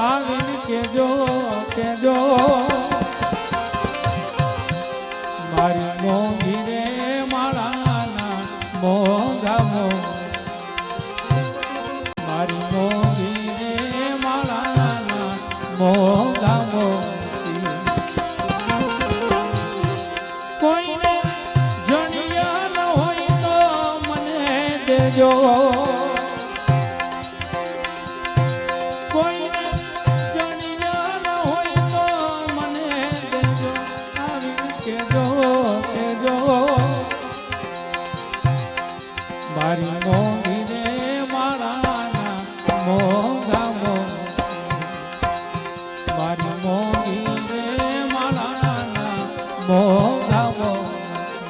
આવીને કેજો કેજો મારી મોંઘી રે માળાના મોંઘા મોંઘા મારી મોંઘી રે માળાના મોંઘા મોંઘી કોઈને જણિયા ન હોય તો મને દેજો. કેજો મારી મોંઘી રે મારા મોગા મો મારી મોંઘી રે માળાના મોંઘા